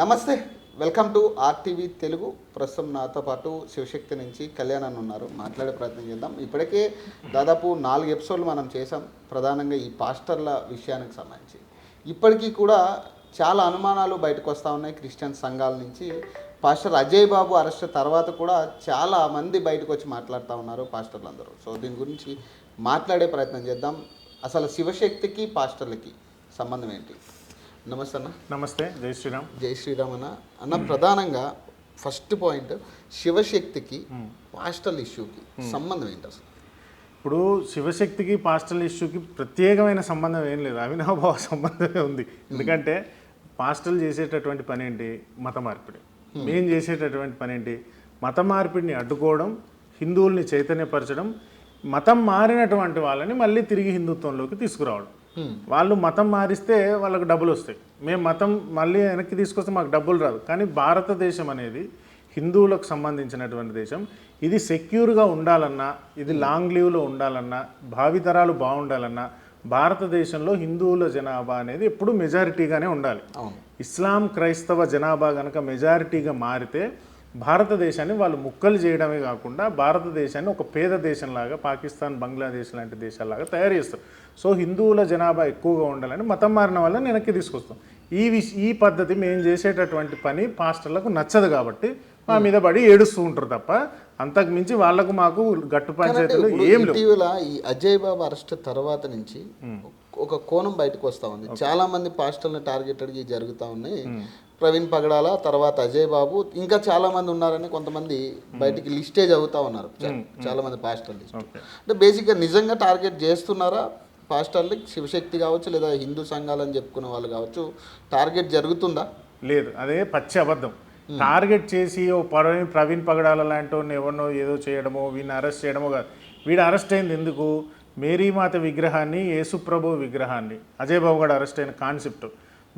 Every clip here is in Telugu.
నమస్తే వెల్కమ్ టు ఆర్టీవీ తెలుగు. ప్రస్తుతం నాతో పాటు శివశక్తి నుంచి కళ్యాణ్ అని ఉన్నారు. మాట్లాడే ప్రయత్నం చేద్దాం. ఇప్పటికే దాదాపు నాలుగు ఎపిసోడ్లు మనం చేసాం ప్రధానంగా ఈ పాస్టర్ల విషయానికి సంబంధించి. ఇప్పటికీ కూడా చాలా అనుమానాలు బయటకు వస్తూ ఉన్నాయి క్రిస్టియన్ సంఘాల నుంచి. పాస్టర్ అజయ్ బాబు అరెస్ట్ తర్వాత కూడా చాలా మంది బయటకు వచ్చి మాట్లాడుతూ ఉన్నారు పాస్టర్లు అందరూ సో దీని గురించి మాట్లాడే ప్రయత్నం చేద్దాం. అసలు శివశక్తికి పాస్టర్లకి సంబంధం ఏంటి? నమస్తే అన్న. నమస్తే జై శ్రీరామ్. జై శ్రీరామ్ అన్న. అన్న ప్రధానంగా ఫస్ట్ పాయింట్ శివశక్తికి పాస్టల్ ఇష్యూకి సంబంధం ఏంటి అసలు? ఇప్పుడు శివశక్తికి పాస్టల్ ఇష్యూకి ప్రత్యేకమైన సంబంధం ఏం లేదు. అవినాభావ సంబంధమే ఉంది. ఎందుకంటే పాస్టల్ చేసేటటువంటి పని ఏంటి మత మార్పిడి. మేం చేసేటటువంటి పని ఏంటి మత మార్పిడిని అడ్డుకోవడం హిందువుల్ని చైతన్యపరచడం మతం మారినటువంటి వాళ్ళని మళ్ళీ తిరిగి హిందుత్వంలోకి తీసుకురావడం. వాళ్ళు మతం మారిస్తే వాళ్ళకి డబ్బులు వస్తాయి. మేము మతం మళ్ళీ వెనక్కి తీసుకొస్తే మాకు డబ్బులు రాదు. కానీ భారతదేశం అనేది హిందువులకు సంబంధించినటువంటి దేశం. ఇది సెక్యూర్గా ఉండాలన్నా ఇది లాంగ్ లీవ్లో ఉండాలన్నా భావితరాలు బాగుండాలన్నా భారతదేశంలో హిందువుల జనాభా అనేది ఎప్పుడు మెజారిటీగానే ఉండాలి. అవును. ఇస్లాం క్రైస్తవ జనాభా కనుక మెజారిటీగా మారితే భారతదేశాన్ని వాళ్ళు ముక్కలు చేయడమే కాకుండా భారతదేశాన్ని ఒక పేద దేశంలాగా పాకిస్తాన్ బంగ్లాదేశ్ లాంటి దేశాలాగా తయారు చేస్తారు. సో హిందువుల జనాభా ఎక్కువగా ఉండాలని మతం మారిన వాళ్ళని వెనక్కి తీసుకొస్తాం. ఈ విష ఈ పద్ధతి మేము చేసేటటువంటి పని పాస్టర్లకు నచ్చదు కాబట్టి మా మీద పడి ఏడుస్తూ ఉంటారు తప్ప అంతకు మించి వాళ్ళకు మాకు గట్టు పంచాయతీలు ఏం లేవు. ఈ అజయ్ బాబు అరెస్ట్ తర్వాత నుంచి ఒక కోణం బయటకు వస్తా ఉంది. చాలా మంది పాస్టర్ని టార్గెటెడ్ జరుగుతూ ఉన్నాయి. ప్రవీణ్ పగడాల తర్వాత అజయ్ బాబు ఇంకా చాలా మంది ఉన్నారని కొంతమంది బయటికి లిస్టేజ్ అవుతా ఉన్నారు. చాలా మంది పాస్టర్లు. ఓకే. అంటే బేసిక్గా నిజంగా టార్గెట్ చేస్తున్నారా పాస్టర్లు? శివశక్తి కావచ్చు లేదా హిందూ సంఘాలని చెప్పుకునే వాళ్ళు కావచ్చు టార్గెట్ జరుగుతుందా? లేదు. అదే పచ్చి అబద్ధం. టార్గెట్ చేసి ఓ ప్రవీణ్ ప్రవీణ్ పగడాల లాంటి ఎవరినో ఏదో చేయడమో వీడిని అరెస్ట్ చేయడమో కాదు. వీడు అరెస్ట్ అయింది ఎందుకు? మేరీమాత విగ్రహాన్ని యేసుప్రభు విగ్రహాన్ని. అజయ్ బాబు గారు అరెస్ట్ అయిన కాన్సెప్ట్.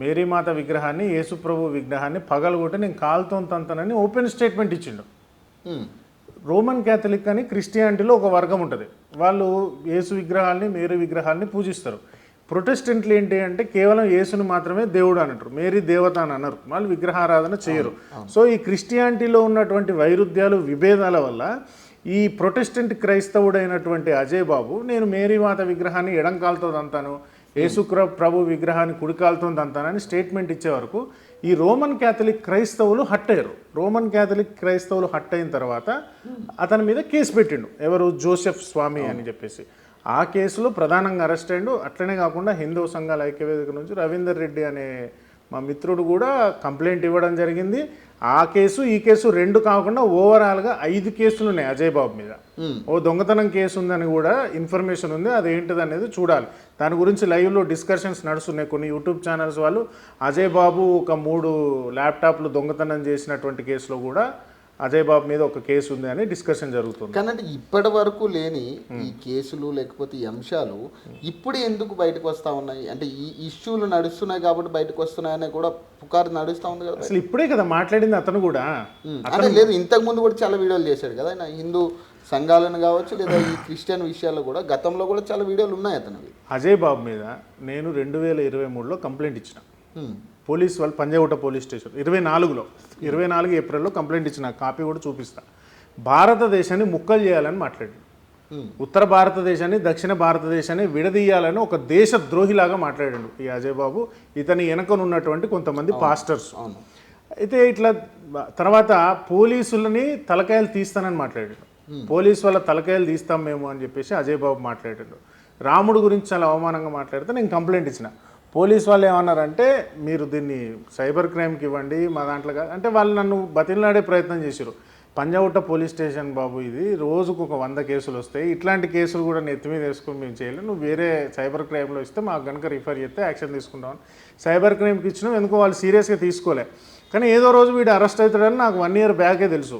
మేరీమాత విగ్రహాన్ని యేసుప్రభు విగ్రహాన్ని పగలగొట్టి నేను కాలుతో తంతనని ఓపెన్ స్టేట్మెంట్ ఇచ్చిండు. రోమన్ క్యాథలిక్ అని క్రిస్టియానిటీలో ఒక వర్గం ఉంటుంది. వాళ్ళు యేసు విగ్రహాల్ని మేరీ విగ్రహాల్ని పూజిస్తారు. ప్రొటెస్టెంట్లు ఏంటి అంటే కేవలం యేసుని మాత్రమే దేవుడు అంటారు. మేరీ దేవత అని అన్నారు వాళ్ళు విగ్రహారాధన చేయరు. సో ఈ క్రిస్టియానిటీలో ఉన్నటువంటి వైరుధ్యాలు విభేదాల వల్ల ఈ ప్రొటెస్టెంట్ క్రైస్తవుడైనటువంటి అజయ్ బాబు నేను మేరీ మాత విగ్రహాన్ని ఎడంకాలతో దంతాను యేసుక్ర ప్రభు విగ్రహాన్ని కుడికాలతో దంతానని స్టేట్మెంట్ ఇచ్చే వరకు ఈ రోమన్ క్యాథలిక్ క్రైస్తవులు హట్ అయ్యారు రోమన్ క్యాథలిక్ క్రైస్తవులు హట్ అయిన తర్వాత అతని మీద కేసు పెట్టిండు. ఎవరు? జోసెఫ్ స్వామి అని చెప్పేసి. ఆ కేసులో ప్రధానంగా అరెస్ట్ అయ్యిండు. అట్లనే కాకుండా హిందూ సంఘాల ఐక్యవేదిక నుంచి రవీందర్ రెడ్డి అనే మా మిత్రుడు కూడా కంప్లైంట్ ఇవ్వడం జరిగింది. ఆ కేసు ఈ కేసు రెండు కాకుండా ఓవరాల్గా ఐదు కేసులు ఉన్నాయి అజయ్ బాబు మీద. ఓ దొంగతనం కేసు ఉందని కూడా ఇన్ఫర్మేషన్ ఉంది. అది ఏంటిది అనేది చూడాలి. దాని గురించి లైవ్లో డిస్కషన్స్ నడుస్తున్నాయి. కొన్ని యూట్యూబ్ ఛానల్స్ వాళ్ళు అజయ్ బాబు ఒక మూడు ల్యాప్టాప్లు దొంగతనం చేసినటువంటి కేసులో కూడా అజయ్ బాబు మీద ఒక కేసు ఉంది అని డిస్కషన్ జరుగుతుంది. కానీ అంటే ఇప్పటి వరకు లేని ఈ కేసులు లేకపోతే ఈ అంశాలు ఇప్పుడు ఎందుకు బయటకు వస్తా ఉన్నాయి? అంటే ఈ ఇష్యూలు నడుస్తున్నాయి కాబట్టి బయటకు వస్తున్నాయని కూడా పుకారు నడుస్తూ ఉంది కదా అసలు ఇప్పుడే కదా మాట్లాడింది అతను కూడా. అంటే లేదు ఇంతకు ముందు కూడా చాలా వీడియోలు చేశాడు కదా. ఆయన హిందూ సంఘాలను కావచ్చు లేదా ఈ క్రిస్టియన్ విషయాల్లో కూడా గతంలో కూడా చాలా వీడియోలు ఉన్నాయి అతనివి. అజయ్ బాబు మీద నేను రెండు వేల ఇరవై మూడులో కంప్లైంట్ ఇచ్చిన. పోలీస్ వాళ్ళు పంజాగుట్ట పోలీస్ స్టేషన్. ఇరవై నాలుగులో ఇరవై నాలుగు ఏప్రిల్లో కంప్లైంట్ ఇచ్చిన కాపీ కూడా చూపిస్తా. భారతదేశాన్ని ముక్కలు చేయాలని మాట్లాడి ఉమ్, ఉత్తర భారతదేశాన్ని దక్షిణ భారతదేశాన్ని విడదీయాలని ఒక దేశ ద్రోహిలాగా మాట్లాడాడు ఈ అజయ్ బాబు. ఇతని వెనకనున్నటువంటి కొంతమంది పాస్టర్స్. అయితే ఇట్లా తర్వాత పోలీసులని తలకాయలు తీస్తానని మాట్లాడాడు. పోలీసు వాళ్ళ తలకాయలు తీస్తాం మేము అని చెప్పేసి అజయ్ బాబు మాట్లాడాడు. రాముడు గురించి చాలా అవమానంగా మాట్లాడితే నేను కంప్లైంట్ ఇచ్చిన. పోలీస్ వాళ్ళు ఏమన్నారంటే మీరు దీన్ని సైబర్ క్రైమ్కి ఇవ్వండి మా దాంట్లో కాదు అంటే వాళ్ళు నన్ను బతిలాడే ప్రయత్నం చేశారు పంజాగుట్ట పోలీస్ స్టేషన్ బాబు ఇది రోజుకు ఒక వంద కేసులు వస్తాయి. ఇట్లాంటి కేసులు కూడా నెత్తి మీద వేసుకొని మేము చేయలేము నువ్వు వేరే సైబర్ క్రైమ్లో ఇస్తే మాకు కనుక రిఫర్ చేస్తే యాక్షన్ తీసుకుంటామని సైబర్ క్రైమ్కి ఇచ్చినాం ఎందుకో వాళ్ళు సీరియస్గా తీసుకోలే. కానీ ఏదో రోజు వీడు అరెస్ట్ అవుతాడని నాకు వన్ ఇయర్ బ్యాకే తెలుసు.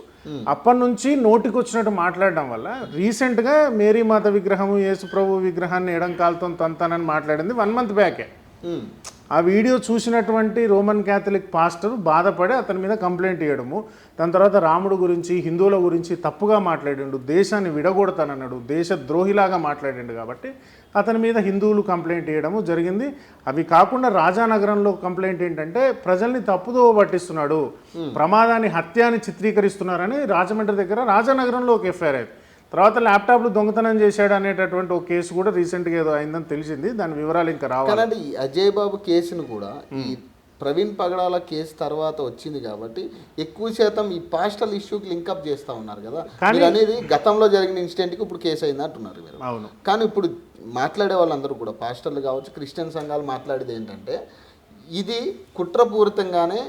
అప్పటి నుంచి నోటికి వచ్చినట్టు మాట్లాడడం వల్ల రీసెంట్గా మేరీ మాత విగ్రహము యేసు ప్రభు విగ్రహాన్ని ఎడం కాలుతో తంతానని మాట్లాడింది వన్ మంత్ బ్యాకే. ఆ వీడియో చూసినటువంటి రోమన్ క్యాథలిక్ పాస్టర్ బాధపడి అతని మీద కంప్లైంట్ ఇవ్వడము దాని తర్వాత రాముడు గురించి హిందువుల గురించి తప్పుగా మాట్లాడిండు. దేశాన్ని విడగొడతానన్నాడు. దేశ ద్రోహిలాగా మాట్లాడిండు కాబట్టి అతని మీద హిందువులు కంప్లైంట్ చేయడము జరిగింది. అవి కాకుండా రాజానగరంలో కంప్లైంట్ ఏంటంటే ప్రజల్ని తప్పుదో పట్టిస్తున్నాడు. ప్రమాదాన్ని హత్య అని చిత్రీకరిస్తున్నారని రాజమండ్రి దగ్గర రాజానగరంలో ఒక ఎఫ్ఐఆర్ అయింది. తర్వాత ల్యాప్టాప్లు దొంగతనం చేశాడు అనేటటువంటి ఒక కేసు కూడా రీసెంట్గా ఏదో అయిందని తెలిసింది. దాని వివరాలు ఇంకా రావాలి. కానీ ఈ అజయ్ బాబు కేసును కూడా ఈ ప్రవీణ్ పగడాల కేసు తర్వాత వచ్చింది కాబట్టి ఎక్కువ శాతం ఈ పాస్టల్ ఇష్యూకి లింకప్ చేస్తా ఉన్నారు కదా. మీరు అనేది గతంలో జరిగిన ఇన్సిడెంట్కి ఇప్పుడు కేసు అయింది అంటున్నారు మీరు. అవును. కానీ ఇప్పుడు మాట్లాడే వాళ్ళందరూ కూడా పాస్టర్లు కావచ్చు క్రిస్టియన్ సంఘాలు మాట్లాడేది ఏంటంటే ఇది కుట్రపూరితంగానే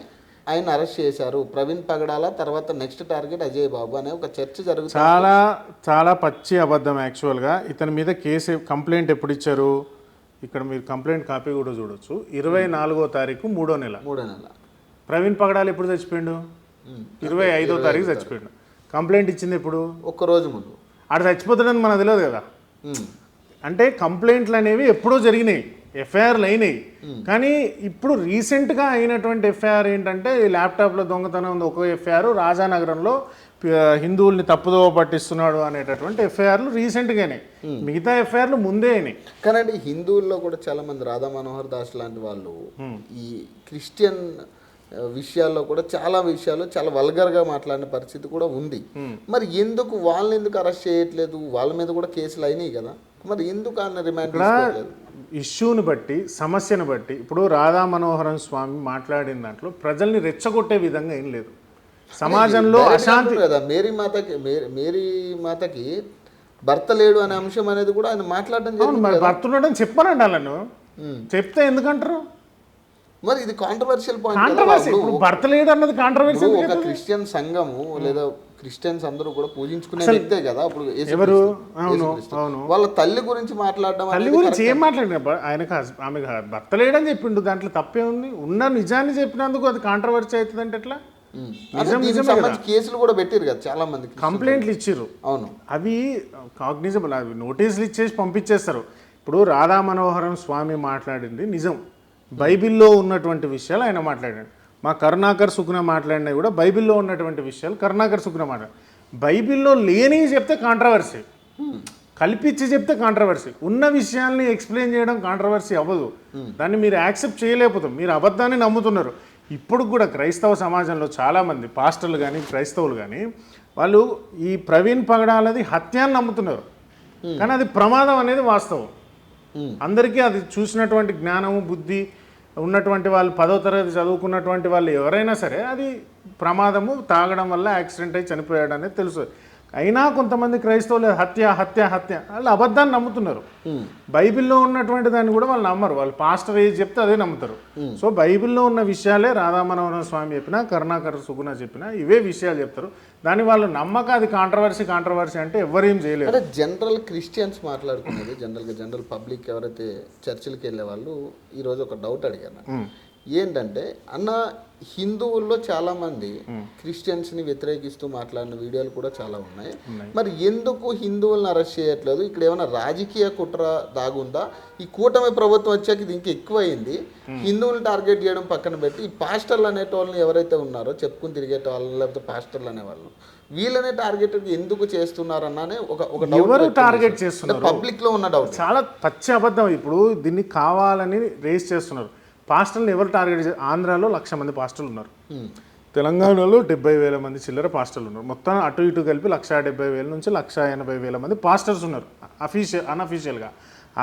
ఆయన అరెస్ట్ చేశారు. ప్రవీణ్ పగడాల తర్వాత నెక్స్ట్ టార్గెట్ అజయ్ బాబు అనే ఒక చర్చ జరుగుతుంది. చాలా చాలా పచ్చి అబద్ధం యాక్చువల్గా ఇతని మీద కేసు కంప్లైంట్ ఎప్పుడు ఇచ్చారు? ఇక్కడ మీరు కంప్లైంట్ కాపీ కూడా చూడొచ్చు. ఇరవై నాలుగో తారీఖు మూడో నెల. మూడో నెల. ప్రవీణ్ పగడాలు ఎప్పుడు చచ్చిపోయిండు? ఇరవై ఐదో తారీఖు చచ్చిపోయిండు. కంప్లైంట్ ఇచ్చింది ఎప్పుడు? ఒక్క రోజు ముందు. ఆడ చచ్చిపోతాడని మనకు తెలియదు కదా. అంటే కంప్లైంట్లు అనేవి ఎప్పుడో జరిగినాయి. ఎఫ్ఐఆర్లు అయినాయి. కానీ ఇప్పుడు రీసెంట్గా అయినటువంటి ఎఫ్ఐఆర్ ఏంటంటే ఈ ల్యాప్టాప్లో దొంగతనం ఉంది. ఒక ఎఫ్ఐఆర్ రాజానగరంలో హిందువుల్ని తప్పుదోవ పట్టిస్తున్నాడు అనేటటువంటి ఎఫ్ఐఆర్లు రీసెంట్గానే మిగతా ఎఫ్ఐఆర్లు ముందే అయినాయి. కానీ హిందువుల్లో కూడా చాలా మంది రాధా మనోహర్ దాస్ లాంటి వాళ్ళు ఈ క్రిస్టియన్ విషయాల్లో కూడా చాలా విషయాలు చాలా వల్గర్గా మాట్లాడిన పరిస్థితి కూడా ఉంది. మరి ఎందుకు వాళ్ళని ఎందుకు అరెస్ట్ చేయట్లేదు? వాళ్ళ మీద కూడా కేసులు అయినాయి కదా. మరి ఎందుకు ఆయన రిమాండ్ ఇష్యూని బట్టి సమస్యను బట్టి ఇప్పుడు రాధా మనోహరన్ స్వామి మాట్లాడిన దాంట్లో ప్రజల్ని రెచ్చగొట్టే విధంగా ఏం లేదు. సమాజంలో అశాంతి కదా మేరీ మాతకి మేరీ- మాతకి భర్త లేడు అనే అంశం అనేది కూడా ఆయన మాట్లాడడం మరి భర్త ఉన్నాడని చెప్పానండి వాళ్ళను. ఉమ్. చెప్తే ఎందుకంటారు? మరి ఇది కాంట్రవర్షియల్ పాయింట్ భర్త లేడు అన్నది కాంట్రవర్సీ ఇప్పుడు ఒక క్రిస్టియన్ సంఘము లేదా క్రిస్టియన్స్ అందరూ కూడా పూజించుకునే వ్యక్తే కదా అప్పుడు. ఎవరు? అవును. అవును. వాళ్ళ తల్లి గురించి మాట్లాడడం తల్లి గురించి ఏం మాట్లాడిన? ఆయనకు హ- భర్త లేడని చెప్పిండు. దాంట్లో తప్పే ఉంది ఉన్న నిజాన్ని చెప్పినందుకు అది కాంట్రవర్సీ అవుతుంది అంటే ఎట్లా కేసులు కూడా పెట్టారు కదా చాలా మంది కంప్లైంట్లు ఇచ్చిర్రు. అవును. అవి కాగ్నిజబుల్ అవి నోటీసులు ఇచ్చేసి పంపించేస్తారు. ఇప్పుడు రాధా మనోహరం స్వామి మాట్లాడింది నిజం. బైబిల్లో ఉన్నటువంటి విషయాలు ఆయన మాట్లాడాడు. మా కరుణాకర్ సుకున మాట్లాడినవి కూడా బైబిల్లో ఉన్నటువంటి విషయాలు. కరుణాకర్ సుకున మాట్లాడు బైబిల్లో లేనివి చెప్తే కాంట్రవర్సీ కల్పించి చెప్తే కాంట్రవర్సీ ఉన్న విషయాల్ని ఎక్స్ప్లెయిన్ చేయడం కాంట్రవర్సీ అవ్వదు. దాన్ని మీరు యాక్సెప్ట్ చేయలేకపోతాం. మీరు అబద్ధాన్ని నమ్ముతున్నారు. ఇప్పుడు కూడా క్రైస్తవ సమాజంలో చాలామంది పాస్టర్లు కానీ క్రైస్తవులు కానీ వాళ్ళు ఈ ప్రవీణ్ పగడాలది హత్య అని నమ్ముతున్నారు. కానీ అది ప్రమాదం అనేది వాస్తవం. అందరికీ అది చూసినటువంటి జ్ఞానము బుద్ధి ఉన్నటువంటి వాళ్ళు పదో తరగతి చదువుకున్నటువంటి వాళ్ళు ఎవరైనా సరే అది ప్రమాదము తాగడం వల్ల యాక్సిడెంట్ అయి చనిపోయాడు అనేది తెలుసు. అయినా కొంతమంది క్రైస్తవులు హత్య హత్య హత్య వాళ్ళు అబద్ధాన్ని నమ్ముతున్నారు. బైబిల్లో ఉన్నటువంటి దాన్ని కూడా వాళ్ళు నమ్మరు. వాళ్ళు పాస్టర్ ఏది చెప్తే అదే నమ్ముతారు. సో బైబిల్లో ఉన్న విషయాలే రాధామనోహర స్వామి చెప్పినా కరుణాకర సుగుణ చెప్పినా ఇవే విషయాలు చెప్తారు. దాన్ని వాళ్ళు నమ్మక అది కాంట్రవర్సీ కాంట్రవర్సీ అంటే ఎవరేం చేయలేరు. అంటే జనరల్ క్రిస్టియన్స్ మాట్లాడుకునేది జనరల్గా జనరల్ పబ్లిక్ ఎవరైతే చర్చిలకి వెళ్ళే వాళ్ళు ఈరోజు ఒక డౌట్ అడిగాను నాకు. ఏంటంటే అన్న హిందువుల్లో చాలా మంది క్రిస్టియన్స్ని వ్యతిరేకిస్తూ మాట్లాడిన వీడియోలు కూడా చాలా ఉన్నాయి. మరి ఎందుకు హిందువులను అరెస్ట్ చేయట్లేదు? ఇక్కడ ఏమైనా రాజకీయ కుట్ర దాగుందా? ఈ కూటమి ప్రభుత్వం వచ్చాక ఇది ఇంకా ఎక్కువైంది. హిందువులు టార్గెట్ చేయడం పక్కన పెట్టి ఈ పాస్టర్లు అనేటోళ్ళని ఎవరైతే ఉన్నారో చెప్పుకుని తిరిగేట వాళ్ళు లేకపోతే పాస్టర్లు అనేవాళ్ళు వీళ్ళనే టార్గెట్ ఎందుకు చేస్తున్నారన్నానే ఒక ఒక ఎవరు టార్గెట్ చేస్తున్నారు? పబ్లిక్లో ఉన్న డౌట్ చాలా పచ్చి అబద్ధం. ఇప్పుడు దీన్ని కావాలని రేస్ చేస్తున్నారు. పాస్టర్లు ఎవరు టార్గెట్ ఆంధ్రాలో లక్ష మంది పాస్టర్లు ఉన్నారు. తెలంగాణలో డెబ్బై వేల మంది చిల్లర పాస్టర్లు ఉన్నారు. మొత్తం అటు ఇటు కలిపి లక్ష డెబ్బై వేల నుంచి లక్ష ఎనభై వేల మంది పాస్టర్స్ ఉన్నారు. అఫీషియల్ అన్అఫీషియల్గా.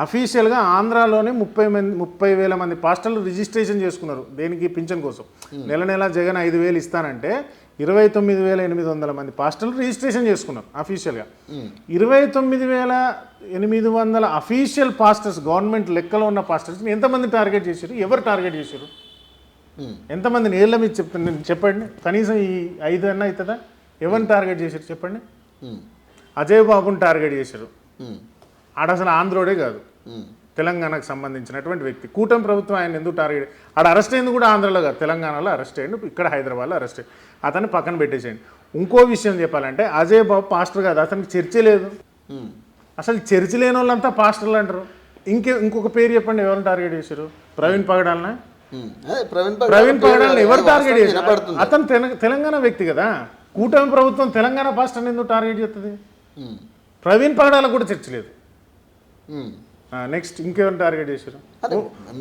అఫీషియల్గా ఆంధ్రాలోనే ముప్పై మంది ముప్పై వేల మంది పాస్టర్లు రిజిస్ట్రేషన్ చేసుకున్నారు దేనికి? పింఛన్ కోసం. నెల నెల జగన్ ఐదు వేలు ఇస్తానంటే ఇరవై తొమ్మిది వేల ఎనిమిది వందల మంది పాస్టర్లు రిజిస్ట్రేషన్ చేసుకున్నారు అఫీషియల్గా ఇరవై తొమ్మిది వేల ఎనిమిది వందల అఫీషియల్ పాస్టర్స్ గవర్నమెంట్ లెక్కలో ఉన్న పాస్టర్స్ని ఎంతమంది టార్గెట్ చేశారు? ఎవరు టార్గెట్ చేశారు? ఎంతమంది నేళ్ళ మీద చెప్తాను చెప్పండి. కనీసం ఈ ఐదు అన్న అవుతుందా? ఎవరిని టార్గెట్ చేశారు చెప్పండి? అజయ్ బాబుని టార్గెట్ చేశారు. ఆడ అసలు ఆంధ్రోడే కాదు. తెలంగాణకు సంబంధించినటువంటి వ్యక్తి. కూటమి ప్రభుత్వం ఆయన ఎందుకు టార్గెట్ ఆడ అరెస్ట్ అయింది కూడా ఆంధ్రలో కాదు. తెలంగాణలో అరెస్ట్ అయ్యిండు ఇక్కడ హైదరాబాద్లో అరెస్ట్ అయ్యింది అతన్ని పక్కన పెట్టేసేయండి. ఇంకో విషయం చెప్పాలంటే అజయ్ బాబు పాస్టర్ కాదు అతనికి చర్చ లేదు. అసలు చర్చ లేని వాళ్ళంతా పాస్టర్లు అంటారు. ఇంకే ఇంకొక పేరు చెప్పండి ఎవరిని టార్గెట్ చేశారు ప్రవీణ్ పగడాలనా? ప్రవీణ్ పగడాలను ఎవరు టార్గెట్ చేశారు అతను తెల- తెలంగాణ వ్యక్తి కదా. కూటమి ప్రభుత్వం తెలంగాణ పాస్టర్ని ఎందుకు టార్గెట్ చేస్తుంది. ప్రవీణ్ పగడాలకు కూడా చర్చ లేదు. నెక్స్ట్ ఇంకేమైనా టార్గెట్ చేశారు.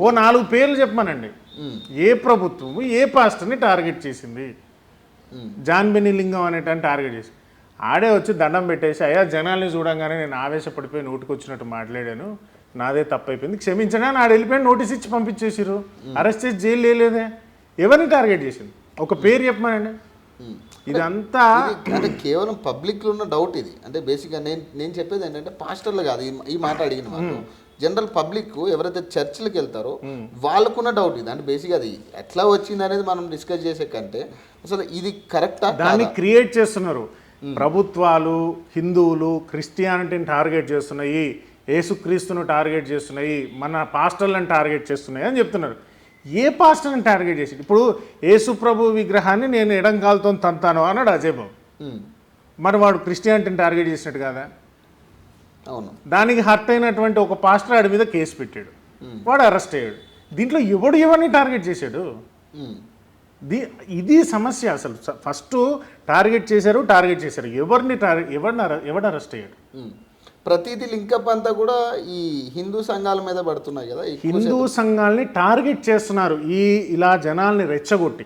ఓ- నాలుగు పేర్లు చెప్పమనండి. ఏ ప్రభుత్వం ఏ పాస్టర్ని టార్గెట్ చేసింది? ఉమ్, జాన్ బెన్ని లింగం అనేటాన్ని టార్గెట్ చేసి. ఆడే వచ్చి దండం పెట్టేసి అయ్యా జనాల్ని చూడంగానే నేను ఆవేశపడిపోయి నోటికి వచ్చినట్టు మాట్లాడాను. నాదే తప్పైపోయింది. క్షమించడా అని ఆడ వెళ్ళిపోయి నోటీస్ ఇచ్చి పంపించేసిరు అరెస్ట్ చేసి జైలు లేలేదే. ఎవరిని టార్గెట్ చేసింది? ఒక పేరు చెప్పమనండి. ఇదంతా ఇది అంటే కేవలం పబ్లిక్లో ఉన్న డౌట్ ఇది. అంటే బేసిక్గా నేను నేను చెప్పేది ఏంటంటే పాస్టర్లు కాదు ఈ- మాట అడిగిన మాకు. జనరల్ పబ్లిక్ ఎవరైతే చర్చిలకు వెళ్తారో వాళ్ళకున్న డౌట్ ఇది. అంటే బేసిక్ అది ఎట్లా వచ్చింది అనేది మనం డిస్కస్ చేసే కంటే అసలు ఇది కరెక్టా దాన్ని క్రియేట్ చేస్తున్నారు. ప్రభుత్వాలు హిందువులు క్రిస్టియానిటీని టార్గెట్ చేస్తున్నాయి. యేసుక్రీస్తును టార్గెట్ చేస్తున్నాయి. మన పాస్టర్లను టార్గెట్ చేస్తున్నాయి అని చెప్తున్నారు. ఏ పాస్టర్ని టార్గెట్ చేసి ఇప్పుడు యేసు ప్రభు విగ్రహాన్ని నేను ఎడం కాలుతో తంతాను అన్నాడు అజయ్ బాబు మరి వాడు క్రిస్టియానిటీని టార్గెట్ చేసినట్టు కదా? అవును. దానికి హర్ట్ అయినటువంటి ఒక పాస్టర్ ఆడి మీద కేసు పెట్టాడు. వాడు అరెస్ట్ అయ్యాడు. దీంట్లో ఎవడు ఎవరిని టార్గెట్ చేశాడు? ది ఇది సమస్య అసలు. ఫస్ట్ టార్గెట్ చేశారు టార్గెట్ చేశారు. ఎవరిని టార్గెట్ ఎవరిని ఎవడు అరెస్ట్ అయ్యాడు. ప్రతిదీ లింకప్ అంతా కూడా ఈ హిందూ సంఘాల మీద పడుతున్నాయి కదా? హిందూ సంఘాల్ని టార్గెట్ చేస్తున్నారు. ఈ ఇలా జనాల్ని రెచ్చగొట్టి.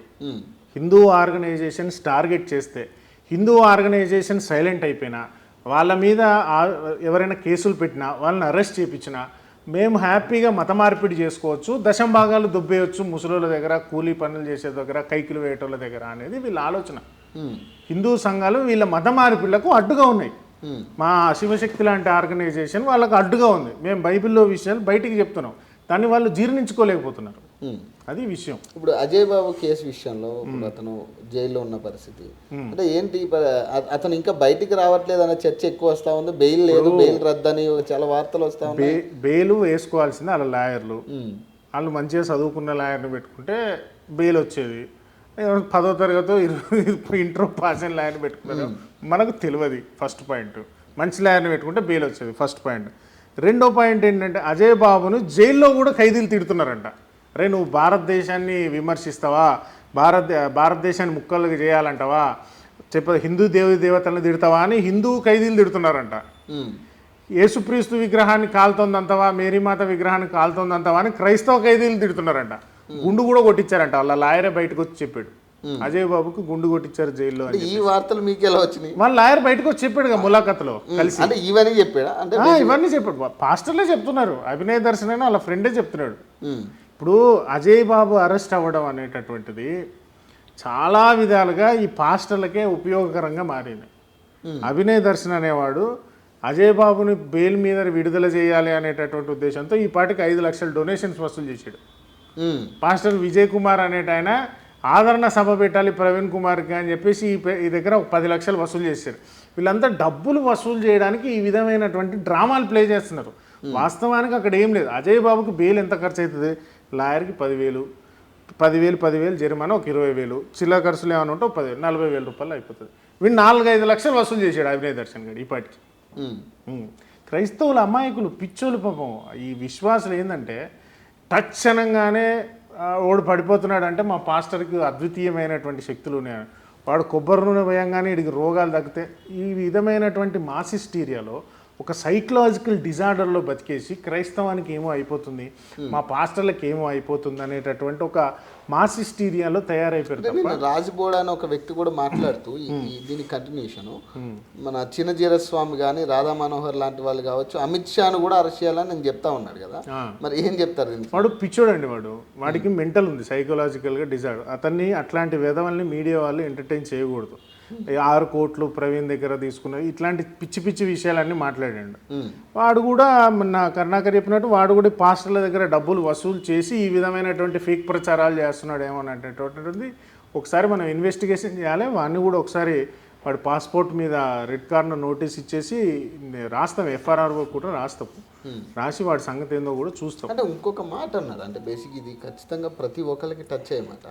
హిందూ ఆర్గనైజేషన్స్ టార్గెట్ చేస్తే హిందూ ఆర్గనైజేషన్ సైలెంట్ అయిపోయినా వాళ్ళ మీద ఎవరైనా కేసులు పెట్టినా వాళ్ళని అరెస్ట్ చేయించినా మేము హ్యాపీగా మత మార్పిడి చేసుకోవచ్చు దశం భాగాలు దుబ్బేయచ్చు ముసలోళ్ళ దగ్గర కూలీ పనులు చేసే దగ్గర కైకిలు వేయటోళ్ళ దగ్గర అనేది వీళ్ళ ఆలోచన. హిందూ సంఘాలు వీళ్ళ మత మార్పిళ్ళకు అడ్డుగా ఉన్నాయి. మా శివశక్తి లాంటి ఆర్గనైజేషన్ వాళ్ళకు అడ్డుగా ఉంది. మేము బైబిల్లో విషయాలు బయటికి చెప్తున్నాం. దాన్ని వాళ్ళు జీర్ణించుకోలేకపోతున్నారు. అది విషయం. ఇప్పుడు అజయ్ బాబు కేసు విషయంలో అతను జైల్లో ఉన్న పరిస్థితి. అంటే ఏంటి అతను ఇంకా బయటికి రావట్లేదు అనే చర్చ ఎక్కువ వస్తా ఉంది. బెయిల్ లేదు బెయిల్ రద్దని చాలా వార్తలు వస్తా ఉన్నాయి. బెయిల్ వేసుకోవాల్సింది వాళ్ళ లాయర్లు. వాళ్ళు మంచిగా చదువుకున్న లాయర్ని పెట్టుకుంటే బెయిల్ వచ్చేది. పదో తరగతి ఇరవై ఇంటర్ పాస్ అయిన లాయర్ని పెట్టుకున్నారు. మనకు తెలియదు ఫస్ట్ పాయింట్. మంచి లాయర్ని పెట్టుకుంటే బెయిల్ వచ్చేది ఫస్ట్ పాయింట్. రెండో పాయింట్ ఏంటంటే అజయ్ బాబును జైల్లో కూడా ఖైదీలు తిడుతున్నారంట. అరే నువ్వు భారతదేశాన్ని విమర్శిస్తావా? భారత భారతదేశాన్ని ముక్కలుగా చేయాలంటావా? చెప్ప హిందూ దేవి దేవతలను తిడతావా అని హిందూ ఖైదీలు తిడుతున్నారంట. ఉమ్, యేసుక్రీస్తు విగ్రహాన్ని కాలుతోందంతవా? మేరీమాత విగ్రహాన్ని కాలుతోందంతవా అని క్రైస్తవ ఖైదీలు తిడుతున్నారంట. గుండు కూడా కొట్టించారంట. వాళ్ళ లాయరే బయటకు వచ్చి చెప్పాడు. అజయ్ బాబుకు గుండు కొట్టించారు జైల్లో ఈ వార్తలు మీకు ఎలా వచ్చినాయి? వాళ్ళ లాయర్ బయటకు వచ్చి చెప్పాడు ములాఖత్లో కలిసి. అంటే ఇవన్నీ చెప్పాడా? అంటే ఇవన్నీ చెప్పాడు. పాస్టర్లే చెప్తున్నారు. అభినయ దర్శన్ అని వాళ్ళ ఫ్రెండే చెప్తున్నాడు. ఉమ్, ఇప్పుడు అజయ్ బాబు అరెస్ట్ అవ్వడం అనేటటువంటిది చాలా విధాలుగా ఈ పాస్టర్లకే ఉపయోగకరంగా మారింది. అభినయ్ దర్శన్ అనేవాడు అజయ్ బాబుని బెయిల్ మీద విడుదల చేయాలి అనేటటువంటి ఉద్దేశంతో ఈ పాటికి ఐదు లక్షల డొనేషన్స్ వసూలు చేశాడు. పాస్టర్ విజయ్ కుమార్ అనేట ఆయన ఆదరణ సభ పెట్టాలి ప్రవీణ్ కుమార్కి అని చెప్పేసి ఈ దగ్గర ఒక పది లక్షలు వసూలు చేశారు. వీళ్ళంతా డబ్బులు వసూలు చేయడానికి ఈ విధమైనటువంటి డ్రామాలు ప్లే చేస్తున్నారు. వాస్తవానికి అక్కడ ఏం లేదు. అజయ్ బాబుకి బెయిల్ ఎంత ఖర్చు అవుతుంది లాయర్కి పదివేలు. పదివేలు పదివేలు జరిమానా ఒక ఇరవై వేలు. చిల్ల ఖర్చులు ఏమైనా ఉంటే ఒక పదివేలు నలభై వేల రూపాయలు అయిపోతుంది. వీడు నాలుగు ఐదు లక్షలు వసూలు చేశాడు అభినయ్ దర్శన్ గడి ఈ పాటికి ఉమ్, ఉమ్. క్రైస్తవుల అమాయకులు పిచ్చోలు పాపం. ఈ విశ్వాసులు ఏంటంటే టచ్ వాడు పడిపోతున్నాడు అంటే మా పాస్టర్కి అద్వితీయమైనటువంటి శక్తులు ఉన్నాయి. వాడు కొబ్బరి నూనె వేయంగానే వీడికి రోగాలు తగ్గితే ఈ విధమైనటువంటి మాసిస్టీరియాలో ఒక సైకలాజికల్ డిజార్డర్లో బతికేసి క్రైస్తవానికి ఏమో అయిపోతుంది మా పాస్టర్లకు ఏమో అయిపోతుంది అనేటటువంటి ఒక మాసిస్టీరియాలో తయారైపోయారు అంటే నేను రాజబోడ అనే ఒక వ్యక్తి కూడా మాట్లాడుతూ దీని కంటిన్యూషన్ మన చిన్నజీర స్వామి కానీ రాధా మనోహర్ లాంటి వాళ్ళు కావచ్చు అమిత్ షాను కూడా అరెస్ట్ చేయాలని నేను చెప్తా ఉన్నాడు కదా. మరి ఏం చెప్తారు దీనికి? వాడు పిచ్చోడండి వాడు. వాడికి మెంటల్ ఉంది సైకలాజికల్గా డిజార్డర్ అతన్ని అట్లాంటి విధవల్ని మీడియా వాళ్ళు ఎంటర్టైన్ చేయకూడదు. ఆరు కోట్లు ప్రవీణ్ దగ్గర తీసుకున్నవి ఇట్లాంటి పిచ్చి పిచ్చి విషయాలన్నీ మాట్లాడాడు. వాడు కూడా నా కరుణాకర్ చెప్పినట్టు వాడు కూడా పాస్టర్ల దగ్గర డబ్బులు వసూలు చేసి ఈ విధమైనటువంటి ఫేక్ ప్రచారాలు చేస్తున్నాడు ఏమో అనేటటువంటిది ఒకసారి మనం ఇన్వెస్టిగేషన్ చేయాలి వాడిని కూడా ఒకసారి వాడి పాస్పోర్ట్ మీద రెడ్ కార్నర్ నోటీస్ ఇచ్చేసి రాస్తాం ఎఫ్ఆర్ఆర్ఓ కూడా రాస్తాం. రాసి వాడి సంగతి ఏందో కూడా చూస్తాం. అంటే ఇంకొక మాట అన్నాడు అంటే బేసిక్ ఇది ఖచ్చితంగా ప్రతి ఒక్కరికి టచ్ అయ్యమాట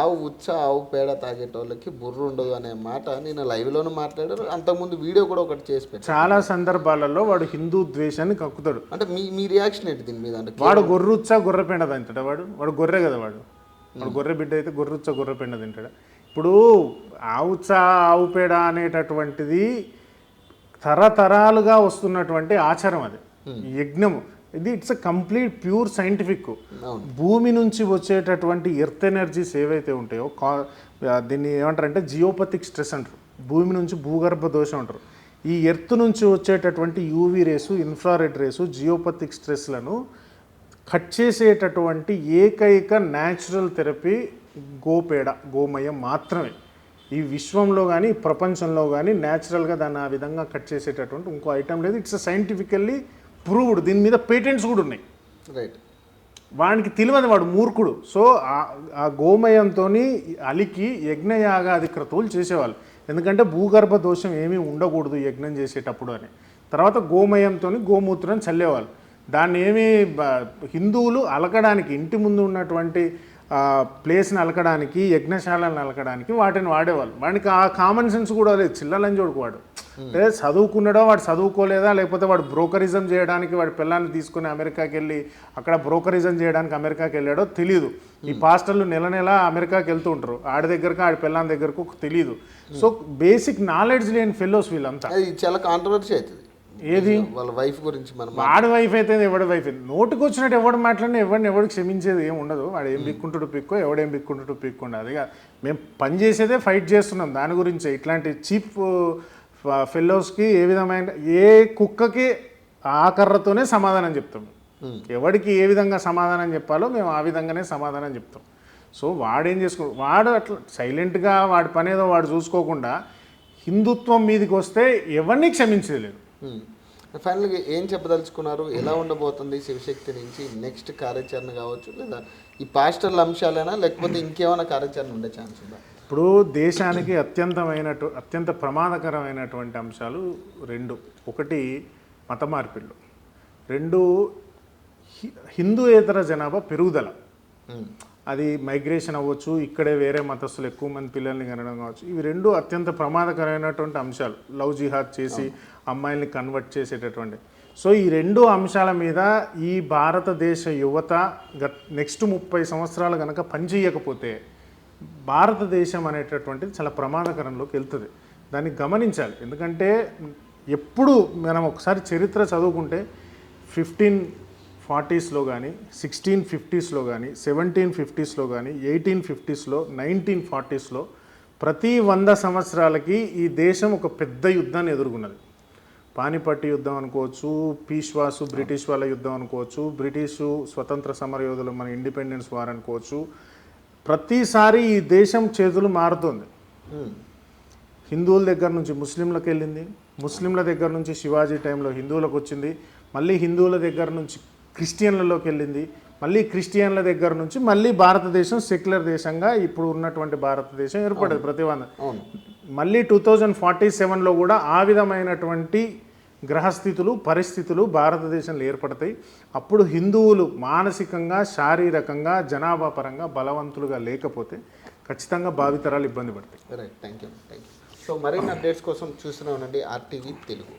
ఆవు ఉచ్చ ఆవు పేడ తాగేటోళ్ళకి బుర్ర ఉండదు అనే మాట నేను లైవ్లోనూ మాట్లాడారు. అంతకుముందు వీడియో కూడా ఒకటి చేసి పెట్టాను చాలా సందర్భాలలో వాడు హిందూ ద్వేషాన్ని కక్కుతాడు. అంటే మీ మీ రియాక్షన్ ఏంటి దీని మీద? అంటే వాడు గొర్రుచ్చా గొర్రె పెండ తింటాడా వాడు? వాడు గొర్రె కదా వాడు. వాడు గొర్రె బిడ్డ అయితే గొర్రుచ్చా గొర్రె పెండ తింటాడా? ఇప్పుడు ఆవుచా ఆవు పేడ అనేటటువంటిది తరతరాలుగా వస్తున్నటువంటి ఆచారం అది. యజ్ఞము. ఇది it's a complete pure scientific. భూమి నుంచి వచ్చేటటువంటి ఎర్త్ ఎనర్జీస్ ఏవైతే ఉంటాయో కా దీన్ని ఏమంటారంటే జియోపతిక్ స్ట్రెస్ అంటారు. భూమి నుంచి భూగర్భ దోషం అంటారు. ఈ ఎర్త్ నుంచి వచ్చేటటువంటి UV rays infrared rays geopathic స్ట్రెస్లను cut చేసేటటువంటి ఏకైక న్యాచురల్ థెరపీ గోపేడ గోమయం మాత్రమే. ఈ విశ్వంలో కానీ ప్రపంచంలో కానీ న్యాచురల్గా దాన్ని ఆ విధంగా కట్ చేసేటటువంటి ఇంకో ఐటమ్ లేదు. ఇట్స్ సైంటిఫికల్లీ ప్రూవ్డ్ దీని మీద పేటెంట్స్ కూడా ఉన్నాయి. రైట్ వానికి తెలియదు వాడు మూర్ఖుడు. సో ఆ- గోమయంతో అలికి యజ్ఞయాగాది క్రతువులు చేసేవాళ్ళు. ఎందుకంటే భూగర్భ దోషం ఏమీ ఉండకూడదు యజ్ఞం చేసేటప్పుడు అని. తర్వాత గోమయంతో గోమూత్రం చల్లేవాళ్ళు. దాన్ని ఏమి బ- హిందువులు అలకడానికి ఇంటి ముందు ఉన్నటువంటి ప్లేస్ని అలకడానికి యజ్ఞశాలను అలకడానికి వాటిని వాడేవాళ్ళు. వాడికి ఆ కామన్ సెన్స్ కూడా లేదు. చిల్లలని చూడుకు వాడు. అంటే చదువుకున్నాడో వాడు చదువుకోలేదా? లేకపోతే వాడు బ్రోకరిజం చేయడానికి వాడి పిల్లల్ని తీసుకుని అమెరికాకి వెళ్ళి అక్కడ బ్రోకరిజం చేయడానికి అమెరికాకి వెళ్ళాడో తెలియదు ఈ పాస్టర్లు నెల నెల అమెరికాకి వెళ్తూ ఉంటారు. ఆడి దగ్గరకు ఆడి పిల్లని దగ్గరకు తెలియదు సో బేసిక్ నాలెడ్జ్ లేని ఫెలోస్ వీళ్ళంతా. చాలా కాంట్రవర్సీ అవుతుంది. ఏది? వాళ్ళ వైఫ్ గురించి మనం వాడి వైఫ్ అయితే ఎవడి వైఫ్. నోటికి వచ్చినట్టు ఎవడు మాట్లాడినా ఎవడిని ఎవడు క్షమించేది ఏం ఉండదు. వాడు ఏం బిక్కుంటాడు పిక్కో ఎవడేం బిక్కుంటాడు పిక్కుండు అది మేము పని చేసేదే ఫైట్ చేస్తున్నాం. దాని గురించి. ఇట్లాంటి చీప్ ఫెలోస్కి ఏ విధమైన ఏ కుక్కకి ఆ కర్రతోనే సమాధానం చెప్తాం. ఎవడికి ఏ విధంగా సమాధానం చెప్పాలో మేము ఆ విధంగానే సమాధానం చెప్తాం. సో వాడేం చేసుకో వాడు అట్లా సైలెంట్గా వాడి పని ఏదో వాడు చూసుకోకుండా హిందుత్వం మీదకి వస్తే ఎవరిని క్షమించలేదు ఫైనల్గా ఏం చెప్పదలుచుకున్నారు? ఎలా ఉండబోతుంది శివశక్తి నుంచి నెక్స్ట్ కార్యాచరణ కావచ్చు? లేదా ఈ పాస్టర్ల అంశాలైనా? లేకపోతే ఇంకేమైనా కార్యాచరణ ఉండే ఛాన్స్ ఉందా? ఇప్పుడు దేశానికి అత్యంతమైనటు అత్యంత ప్రమాదకరమైనటువంటి అంశాలు రెండు. ఒకటి మత మార్పిళ్ళు. రెండు హిందూయేతర జనాభా పెరుగుదల. అది మైగ్రేషన్ అవ్వచ్చు ఇక్కడే వేరే మతస్థులు ఎక్కువ మంది పిల్లల్ని కనడం కావచ్చు. ఇవి రెండు అత్యంత ప్రమాదకరమైనటువంటి అంశాలు. లవ్ జిహాద్ చేసి అమ్మాయిల్ని కన్వర్ట్ చేసేటటువంటి. సో ఈ రెండు అంశాల మీద ఈ భారతదేశ యువత గత నెక్స్ట్ ముప్పై సంవత్సరాలు కనుక పనిచేయకపోతే భారతదేశం అనేటటువంటిది చాలా ప్రమాదకరంలోకి వెళ్తుంది. దాన్ని గమనించాలి. ఎందుకంటే ఎప్పుడు మనం ఒకసారి చరిత్ర చదువుకుంటే ఫిఫ్టీన్ ఫార్టీస్లో కానీ సిక్స్టీన్ ఫిఫ్టీస్లో కానీ సెవెంటీన్ ఫిఫ్టీస్లో కానీ ఎయిటీన్ ఫిఫ్టీస్లో నైన్టీన్ ఫార్టీస్లో ప్రతి వంద సంవత్సరాలకి ఈ దేశం ఒక పెద్ద యుద్ధాన్ని ఎదుర్కొన్నది. పానిపట్టి యుద్ధం అనుకోవచ్చు పీష్వాసు బ్రిటిష్ వాళ్ళ యుద్ధం అనుకోవచ్చు బ్రిటిషు స్వతంత్ర సమరయోధులు మన ఇండిపెండెన్స్ వార్ అనుకోవచ్చు. ప్రతిసారి ఈ దేశం చేతులు మారుతుంది. హిందువుల దగ్గర నుంచి ముస్లింలకు వెళ్ళింది ముస్లింల దగ్గర నుంచి శివాజీ టైంలో హిందువులకు వచ్చింది మళ్ళీ హిందువుల దగ్గర నుంచి క్రిస్టియన్లలోకి వెళ్ళింది మళ్ళీ క్రిస్టియన్ల దగ్గర నుంచి మళ్ళీ భారతదేశం సెక్యులర్ దేశంగా ఇప్పుడు ఉన్నటువంటి భారతదేశం ఏర్పడేది ప్రతి వంద అవును. మళ్ళీ టూ థౌజండ్ ఫార్టీ సెవెన్లో కూడా ఆ విధమైనటువంటి గ్రహస్థితులు పరిస్థితులు భారతదేశంలో ఏర్పడతాయి. అప్పుడు హిందువులు మానసికంగా శారీరకంగా జనాభా పరంగా బలవంతులుగా లేకపోతే ఖచ్చితంగా భావితరాలు ఇబ్బంది పడతాయి. Right thank you thank you so మరిన్ని అప్డేట్స్ కోసం చూస్తూనే ఉండండి. ఆర్టీవీ తెలుగు.